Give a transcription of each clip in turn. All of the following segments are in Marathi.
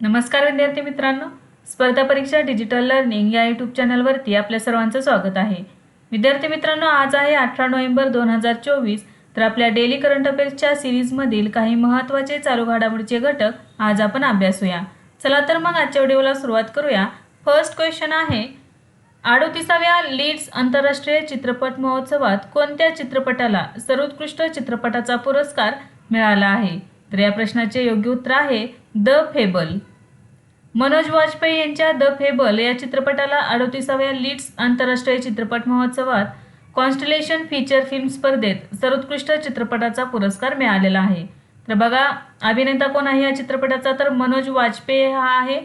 नमस्कार विद्यार्थी मित्रांनो. स्पर्धा परीक्षा डिजिटल लर्निंग या यूट्यूब चॅनलवरती आपल्या सर्वांचं स्वागत आहे. विद्यार्थी मित्रांनो आज आहे अठरा नोव्हेंबर दोन हजार चोवीस. तर आपल्या डेली करंट अफेअर्सच्या सिरीजमधील काही महत्त्वाचे चालू घडामोडीचे घटक आज आपण अभ्यासूया. चला तर मग आजच्या व्हिडिओला सुरुवात करूया. फर्स्ट क्वेश्चन आहे अडोतीसाव्या लीड्स आंतरराष्ट्रीय चित्रपट महोत्सवात कोणत्या चित्रपटाला सर्वोत्कृष्ट चित्रपटाचा पुरस्कार मिळाला आहे? तर या प्रश्नाचे योग्य उत्तर आहे द फेबल. मनोज वाजपेयी यांच्या द फेबल या चित्रपटाला अडतीसाव्या लीड्स आंतरराष्ट्रीय चित्रपट महोत्सवात कॉन्स्टलेशन फीचर फिल्म स्पर्धेत सर्वोत्कृष्ट चित्रपटाचा पुरस्कार मिळालेला आहे. तर बघा अभिनेता कोण आहे या चित्रपटाचा? तर मनोज वाजपेयी हा आहे.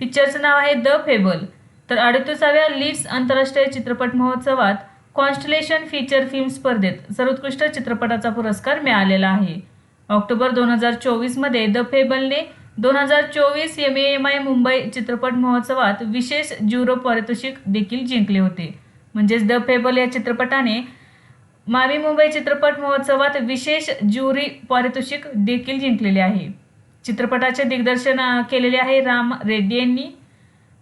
पिक्चरचं नाव आहे द फेबल. तर अडतीसाव्या लीड्स आंतरराष्ट्रीय चित्रपट महोत्सवात कॉन्स्टलेशन फीचर फिल्म स्पर्धेत सर्वोत्कृष्ट चित्रपटाचा पुरस्कार मिळालेला आहे. ऑक्टोबर दोन हजार चोवीसमध्ये द फेबलने दोन हजार चोवीस एम एम आय मुंबई चित्रपट महोत्सवात विशेष ज्युरो पारितोषिक देखील जिंकले होते. म्हणजेच द फेबल या चित्रपटाने मावी मुंबई चित्रपट महोत्सवात विशेष ज्युरी पारितोषिक देखील जिंकलेले आहे. चित्रपटाचे दिग्दर्शन केलेले आहे राम रेड्डी यांनी.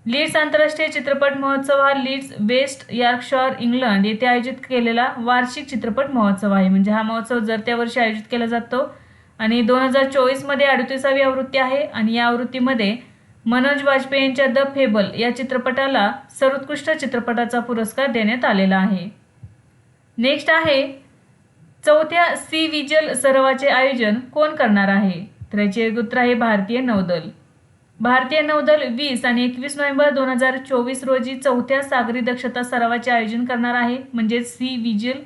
लीड्स आंतरराष्ट्रीय चित्रपट महोत्सव हा लीड्स वेस्ट यॉर्कशॉर इंग्लंड येथे आयोजित केलेला वार्षिक चित्रपट महोत्सव आहे. म्हणजे हा महोत्सव जर त्या वर्षी आयोजित केला जातो आणि दोन हजार चोवीसमध्ये अडतीसावी आवृत्ती आहे आणि या आवृत्तीमध्ये मनोज वाजपेयी यांच्या द फेबल या चित्रपटाला सर्वोत्कृष्ट चित्रपटाचा पुरस्कार देण्यात आलेला आहे. नेक्स्ट आहे चौथ्या सी विजल सरावाचे आयोजन कोण करणार आहे? तर याचे उत्तर आहे भारतीय नौदल. भारतीय नौदल वीस आणि एकवीस नोव्हेंबर दोन हजार चोवीस रोजी चौथ्या सागरी दक्षता सरावाचे आयोजन करणार आहे. म्हणजे सी विजिल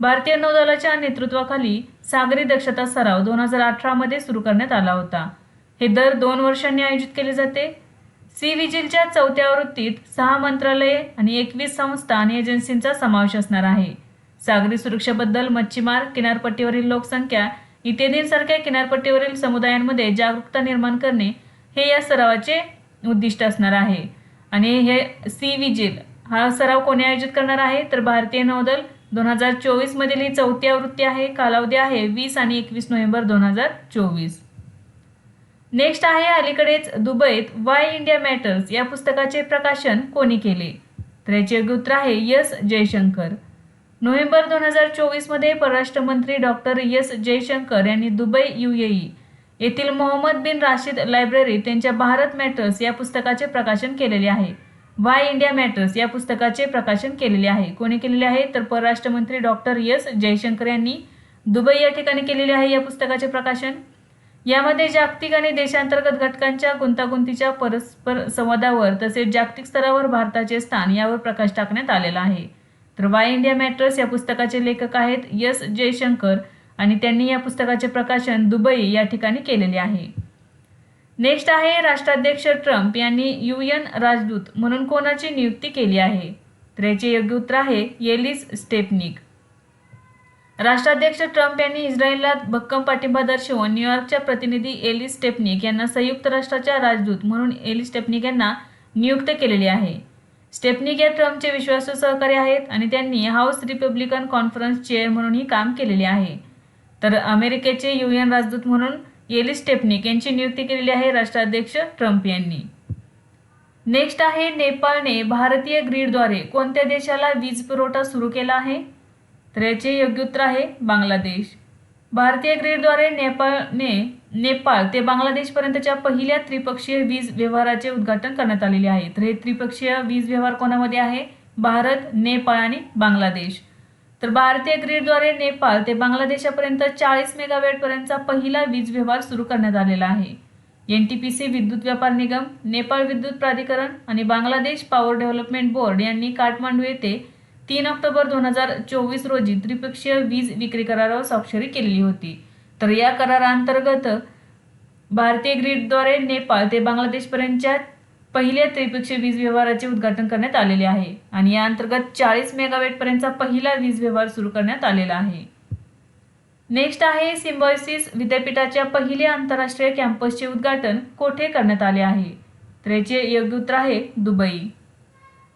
भारतीय नौदलाच्या नेतृत्वाखाली सागरी दक्षता सराव दोन हजार अठरामध्ये सुरू करण्यात आला होता. हे दर दोन वर्षांनी आयोजित केले जाते. सी विजिलच्या चौथ्या आवृत्तीत सहा मंत्रालये आणि एकवीस संस्था आणि एजन्सींचा समावेश असणार आहे. सागरी सुरक्षेबद्दल मच्छीमार किनारपट्टीवरील लोकसंख्या इत्यादींसारख्या किनारपट्टीवरील समुदायांमध्ये जागरूकता निर्माण करणे हे या सरावाचे उद्दिष्ट असणार आहे. आणि हे सी विजिल हा सराव कोणी आयोजित करणार आहे? तर भारतीय नौदल दोन हजार चोवीसमधील ही चौथी आवृत्ती आहे कालावधी आहे वीस आणि एकवीस नोव्हेंबर दोन हजार चोवीस. नेक्स्ट आहे अलीकडेच दुबईत वाय इंडिया मॅटर्स या पुस्तकाचे प्रकाशन कोणी केले? तर याचे उत्तर आहे यस जयशंकर. नोव्हेंबर दोन हजार चोवीसमध्ये परराष्ट्र मंत्री डॉक्टर यस जयशंकर यांनी दुबई युएई येथील मोहम्मद बिन राशीद लायब्ररीत त्यांच्या भारत मॅटर्स या पुस्तकाचे प्रकाशन केलेले आहे. वाय इंडिया मॅटर्स या पुस्तकाचे प्रकाशन केलेले आहे. कोणी केलेले आहे? तर परराष्ट्र मंत्री डॉक्टर एस. जयशंकर यांनी दुबई या ठिकाणी केलेले आहे या पुस्तकाचे प्रकाशन. यामध्ये जागतिक आणि देशांतर्गत घटकांच्या गुंतागुंतीच्या परस्पर संवादावर तसेच जागतिक स्तरावर भारताचे स्थान यावर प्रकाश टाकण्यात आलेला आहे. तर वाय इंडिया मॅटर्स या पुस्तकाचे लेखक आहेत यस जयशंकर आणि त्यांनी या पुस्तकाचे प्रकाशन दुबई या ठिकाणी केलेले आहे. नेक्स्ट आहे राष्ट्राध्यक्ष ट्रम्प यांनी यू एन राजदूत म्हणून कोणाची नियुक्ती केली आहे? तर याचे योग्य उत्तर आहे येलिस स्टेपनिक. राष्ट्राध्यक्ष ट्रम्प यांनी इस्रायलला भक्कम पाठिंबा दर्शवून न्यूयॉर्कच्या प्रतिनिधी एलिस स्टेपनिक यांना संयुक्त राष्ट्राच्या राजदूत म्हणून एलिस स्टेपनिक यांना नियुक्त केलेले आहे. स्टेपनिक या ट्रम्पचे विश्वासू सहकारी आहेत आणि त्यांनी हाऊस रिपब्लिकन कॉन्फरन्स चेअर म्हणूनही काम केलेले आहे. तर अमेरिकेचे युएन राजदूत म्हणून एलिस स्टेपनिक यांची नियुक्ती केलेली आहे राष्ट्राध्यक्ष ट्रम्प यांनी. नेक्स्ट आहे नेपाळने भारतीय ग्रीडद्वारे कोणत्या देशाला वीज पुरवठा सुरू केला आहे? तर याचे योग्य उत्तर आहे बांगलादेश. भारतीय ग्रीडद्वारे नेपाळने नेपाळ ते बांगलादेशपर्यंतच्या पहिल्या त्रिपक्षीय वीज व्यवहाराचे उद्घाटन करण्यात आलेले आहे. तर हे त्रिपक्षीय वीज व्यवहार कोणामध्ये आहे? भारत नेपाळ आणि बांगलादेश. तर भारतीय ग्रीडद्वारे नेपाळ ते बांगलादेशापर्यंत चाळीस मेगावॅटपर्यंतचा पहिला वीज व्यवहार सुरू करण्यात आलेला आहे. एन टी पी सी विद्युत व्यापार निगम नेपाळ विद्युत प्राधिकरण आणि बांगलादेश पॉवर डेव्हलपमेंट बोर्ड यांनी काठमांडू येथे तीन ऑक्टोबर दोन हजार चोवीस रोजी त्रिपक्षीय वीज विक्री करारावर स्वाक्षरी केलेली होती. तर या कराराअंतर्गत भारतीय ग्रीडद्वारे नेपाळ ते बांगलादेशपर्यंतच्या पहिल्या त्रिपक्षीय वीज व्यवहाराचे उद्घाटन करण्यात आलेले आहे आणि या अंतर्गत चाळीस मेगावेटपर्यंतचा पहिला वीज व्यवहार सुरू करण्यात आलेला आहे. नेक्स्ट आहे सिम्बॉयसिस विद्यापीठाच्या पहिल्या आंतरराष्ट्रीय कॅम्पसचे उद्घाटन कोठे करण्यात आले आहे? तर याचे योग्य उत्तर आहे दुबई.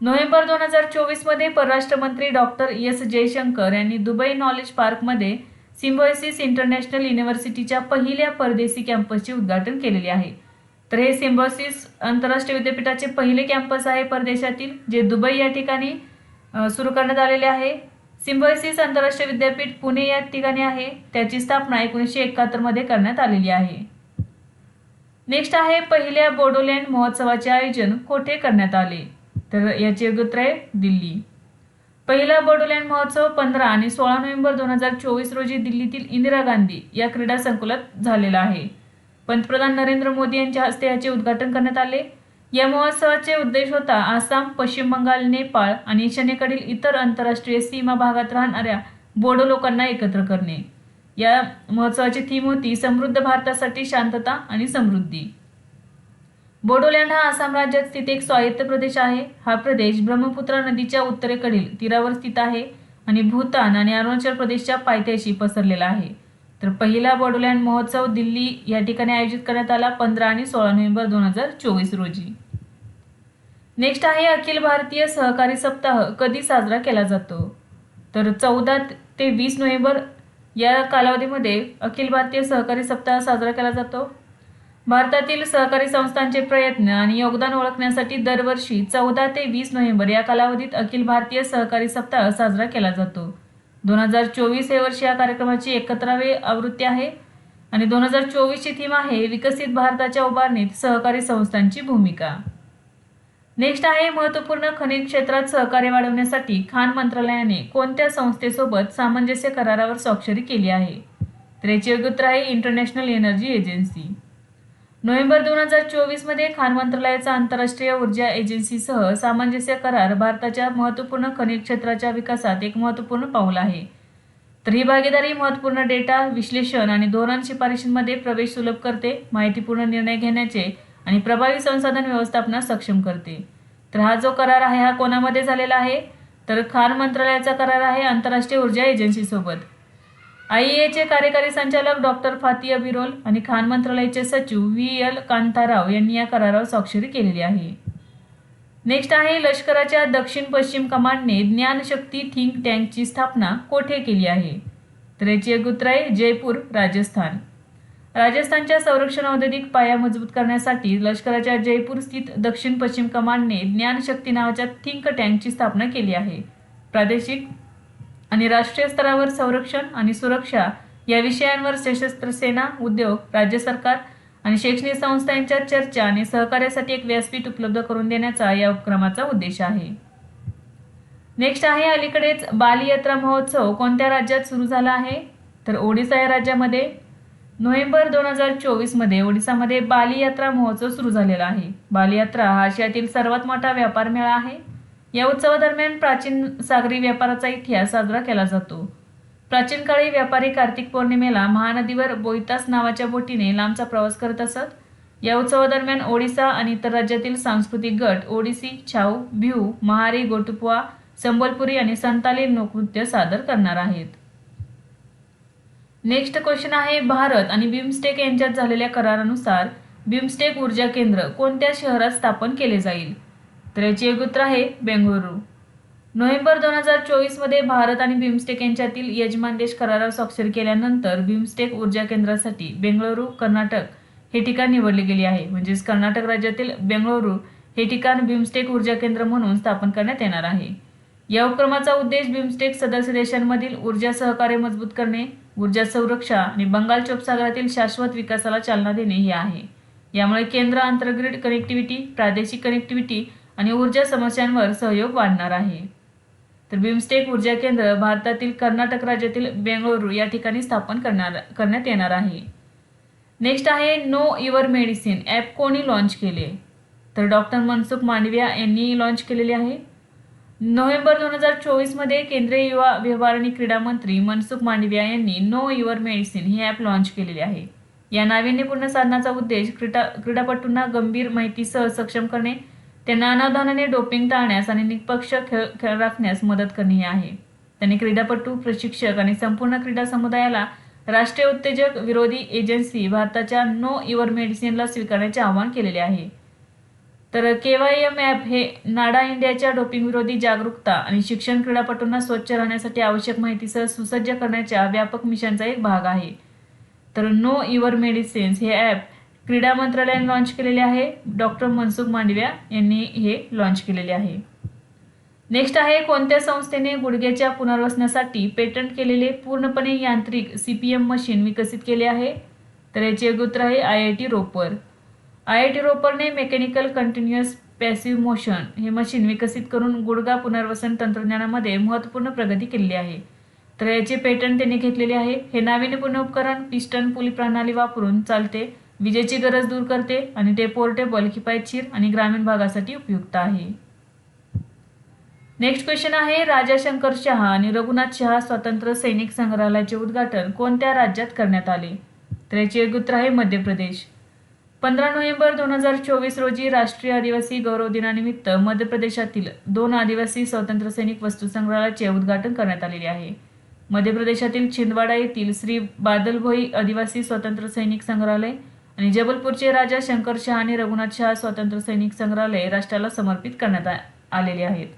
नोव्हेंबर दोन हजार चोवीसमध्ये परराष्ट्र मंत्री डॉक्टर एस. जयशंकर यांनी दुबई नॉलेज पार्कमध्ये सिम्बॉयसिस इंटरनॅशनल युनिव्हर्सिटीच्या पहिल्या परदेशी कॅम्पसचे उद्घाटन केलेले आहे. तर हे सिम्बॉसिस आंतरराष्ट्रीय विद्यापीठाचे पहिले कॅम्पस आहे परदेशातील जे दुबई या ठिकाणी सुरू करण्यात आलेले आहे. सिम्बॉयसिस आंतरराष्ट्रीय विद्यापीठ पुणे या ठिकाणी आहे. त्याची स्थापना एकोणीसशे एकाहत्तरमध्ये करण्यात आलेली आहे. नेक्स्ट आहे पहिल्या बोडोलँड महोत्सवाचे आयोजन कोठे करण्यात आले? तर याचे योग्य उत्तर आहे दिल्ली. पहिला बोडोलँड महोत्सव पंधरा आणि सोळा नोव्हेंबर दोन हजार चोवीस रोजी दिल्लीतील इंदिरा गांधी या क्रीडा संकुलात झालेला आहे. पंतप्रधान नरेंद्र मोदी यांच्या हस्ते याचे उद्घाटन करण्यात आले. या महोत्सवाचे उद्देश होता आसाम पश्चिम बंगाल नेपाळ आणि ईशान्येकडील इतर आंतरराष्ट्रीय सीमा भागात राहणाऱ्या बोडो लोकांना एकत्र करणे. या महोत्सवाची थीम होती समृद्ध भारतासाठी शांतता आणि समृद्धी. बोडोलँड हा आसाम राज्यात स्थित एक स्वायत्त प्रदेश आहे. हा प्रदेश ब्रह्मपुत्रा नदीच्या उत्तरेकडील तीरावर स्थित आहे आणि भूतान आणि अरुणाचल प्रदेशच्या पायथ्याशी पसरलेला आहे. तर पहिला बडोलँड महोत्सव दिल्ली या ठिकाणी आयोजित करण्यात आला पंधरा आणि सोळा नोव्हेंबर दोन हजार चोवीस रोजी. नेक्स्ट आहे अखिल भारतीय सहकारी सप्ताह कधी साजरा केला जातो? तर चौदा ते वीस नोव्हेंबर या कालावधीमध्ये अखिल भारतीय सहकारी सप्ताह साजरा केला जातो. भारतातील सहकारी संस्थांचे प्रयत्न आणि योगदान ओळखण्यासाठी दरवर्षी चौदा ते वीस नोव्हेंबर या कालावधीत अखिल भारतीय सहकारी सप्ताह साजरा केला जातो. दोन हजार चोवीस हे वर्ष या कार्यक्रमाची एकत्रावे आवृत्ती आहे. आणि दोन हजार चोवीसची थीम आहे विकसित भारताच्या उभारणीत सहकारी संस्थांची भूमिका. नेक्स्ट आहे महत्त्वपूर्ण खनिज क्षेत्रात सहकार्य वाढवण्यासाठी खान मंत्रालयाने कोणत्या संस्थेसोबत सामंजस्य करारावर स्वाक्षरी केली आहे? तर याचे योग्य उत्तर आहे इंटरनॅशनल एनर्जी एजन्सी. नोव्हेंबर दोन हजार चोवीसमध्ये खान मंत्रालयाचा आंतरराष्ट्रीय ऊर्जा एजन्सीसह सामंजस्य करार भारताच्या महत्त्वपूर्ण खनिज क्षेत्राच्या विकासात एक महत्त्वपूर्ण पाऊल आहे. तर ही भागीदारी महत्त्वपूर्ण डेटा विश्लेषण आणि धोरण शिफारशींमध्ये प्रवेश सुलभ करते माहितीपूर्ण निर्णय घेण्याचे आणि प्रभावी संसाधन व्यवस्थापनास सक्षम करते. तर हा जो करार आहे हा कोणामध्ये झालेला आहे? तर खाण मंत्रालयाचा करार आहे आंतरराष्ट्रीय ऊर्जा एजन्सीसोबत. आय कार्यकारी संचालक डॉक्टर फातिया बिरोल आणि खान मंत्रालयाचे सचिव व्ही एल कांताराव यांनी या करारावर स्वाक्षरी केलेली आहे. नेक्स्ट आहे लष्कराच्या दक्षिण पश्चिम कमांडने ज्ञानशक्ती थिंक टँकची स्थापना कोठे केली आहे? तर याची एक उत्तर आहे जयपूर राजस्थान. राजस्थानच्या संरक्षण औद्योगिक पाया मजबूत करण्यासाठी लष्कराच्या जयपूर स्थित दक्षिण पश्चिम कमांडने ज्ञानशक्ती नावाच्या थिंक टँकची स्थापना केली आहे. प्रादेशिक आणि राष्ट्रीय स्तरावर संरक्षण आणि सुरक्षा या विषयांवर सशस्त्र सेना उद्योग राज्य सरकार आणि शैक्षणिक संस्था चर्चा आणि सहकार्यासाठी एक व्यासपीठ उपलब्ध करून देण्याचा या उपक्रमाचा उद्देश आहे. नेक्स्ट आहे अलीकडेच बाली यात्रा महोत्सव. कोणत्या राज्यात सुरू झाला आहे? तर ओडिसा या राज्यामध्ये. नोव्हेंबर दोन हजार चोवीसमध्ये ओडिसामध्ये बाली यात्रा महोत्सव सुरू झालेला आहे. बाली यात्रा हा आशियातील सर्वात मोठा व्यापार मेळा आहे. या उत्सवादरम्यान प्राचीन सागरी व्यापाराचा इतिहास साजरा केला जातो. प्राचीन काळी व्यापारी कार्तिक पौर्णिमेला महानदीवर बोईतास नावाच्या बोटीने लांबचा प्रवास करत असत. या उत्सवादरम्यान ओडिसा आणि इतर राज्यातील सांस्कृतिक गट ओडिसी छाऊ भिऊ महारी गोटुपुआ संबलपुरी आणि संताली लोकनृत्य सादर करणार आहेत. नेक्स्ट क्वेश्चन आहे भारत आणि बिमस्टेक यांच्यात झालेल्या करारानुसार बिमस्टेक ऊर्जा केंद्र कोणत्या शहरात स्थापन केले जाईल? तर याचे एक उत्तर आहे बेंगळुरू. नोव्हेंबर दोन हजार चोवीसमध्ये भारत आणि बिमस्टेक यांच्यातील यजमान देश करारावर स्वाक्षरी केल्यानंतर बिमस्टेक ऊर्जा केंद्रासाठी बेंगळुरू कर्नाटक हे ठिकाण निवडले गेले आहे. म्हणजेच कर्नाटक राज्यातील बेंगळुरू हे ठिकाण बिमस्टेक ऊर्जा केंद्र म्हणून स्थापन करण्यात येणार आहे. या उपक्रमाचा उद्देश बिमस्टेक सदस्य देशांमधील ऊर्जा सहकार्य मजबूत करणे ऊर्जा संरक्षा आणि बंगाल चोपसागरातील शाश्वत विकासाला चालना देणे हे आहे. यामुळे केंद्र आंतरग्रिड कनेक्टिव्हिटी प्रादेशिक कनेक्टिव्हिटी आणि ऊर्जा समस्यांवर सहयोग वाढणार आहे. तर बिमस्टेक ऊर्जा केंद्र भारतातील कर्नाटक राज्यातील बेंगळुरू या ठिकाणी स्थापन करणार करण्यात येणार आहे. नेक्स्ट आहे नो युअर मेडिसिन ॲप कोणी लॉन्च केले? तर डॉक्टर मनसुख मांडविया यांनी लॉन्च केलेले आहे. नोव्हेंबर दोन हजार चोवीसमध्ये केंद्रीय युवा व्यवहार आणि क्रीडा मंत्री मनसुख मांडविया यांनी नो युअर मेडिसिन ही ॲप लॉन्च केलेली आहे. या नाविन्यपूर्ण साधनाचा उद्देश क्रीडा क्रीडापटूंना गंभीर माहितीसह सक्षम करणे त्यांना अनावधानाने डोपिंग टाळण्यास आणि निष्पक्ष खेळ खेळ राखण्यास मदत करणे हे आहे. त्यांनी क्रीडापटू प्रशिक्षक आणि संपूर्ण क्रीडा समुदायाला राष्ट्रीय उत्तेजक विरोधी एजन्सी भारताच्या नो युअर मेडिसिनला स्वीकारण्याचे आवाहन केलेले आहे. तर के वाय एम ॲप हे नाडा इंडियाच्या डोपिंग विरोधी जागरूकता आणि शिक्षण क्रीडापटूंना स्वच्छ राहण्यासाठी आवश्यक माहितीसह सुसज्ज करण्याच्या व्यापक मिशनचा एक भाग आहे. तर नो युअर मेडिसिन्स हे ॲप क्रीडा मंत्रालयाने लॉन्च केलेले आहे. डॉक्टर मनसुख मांडव्या यांनी हे लॉन्च केलेले आहे. नेक्स्ट आहे कोणत्या संस्थेने गुडघ्याच्या पुनर्वसनासाठी पेटंट केलेले पूर्णपणे यांत्रिक सी पी एम मशीन विकसित केले आहे? तर याचे योग्य उत्तर आहे I I T Ropar. I I T रोपरने mechanical continuous passive motion हे मशीन विकसित करून गुडघा पुनर्वसन तंत्रज्ञानामध्ये महत्त्वपूर्ण प्रगती केलेली आहे. तर याचे पेटंट त्यांनी घेतलेले आहे. हे नाविन्यपूर्ण उपकरण पिस्टन पुली प्रणाली वापरून चालते. विजेची गरज दूर करते आणि ते पोर्टेबल किफायतशीर आणि ग्रामीण भागासाठी उपयुक्त आहे. नेक्स्ट क्वेश्चन आहे राजा शंकर शहा आणि रघुनाथ शहा स्वतंत्र सैनिक संग्रहालयाचे उद्घाटन कोणत्या राज्यात करण्यात आले? तर याचे उत्तर आहे मध्य प्रदेश. पंधरा नोव्हेंबर दोन हजार चोवीस रोजी राष्ट्रीय आदिवासी गौरव दिनानिमित्त मध्य प्रदेशातील दोन आदिवासी स्वतंत्र सैनिक वस्तू संग्रहालयाचे उद्घाटन करण्यात आलेले आहे. मध्य प्रदेशातील छिंदवाडा येथील श्री बादलभोई आदिवासी स्वतंत्र सैनिक संग्रहालय आणि जबलपूरचे राजा शंकर शहा आणि रघुनाथ शहा स्वातंत्र्य सैनिक संग्रहालय राष्ट्राला समर्पित करण्यात आलेले आहेत.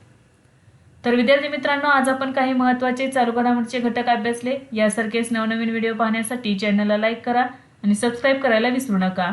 तर विद्यार्थी मित्रांनो आज आपण काही महत्त्वाचे चालू घडामोडीचे घटक अभ्यासले. यासारखेच नवनवीन व्हिडिओ पाहण्यासाठी चॅनलला लाईक करा आणि सबस्क्राईब करायला विसरू नका.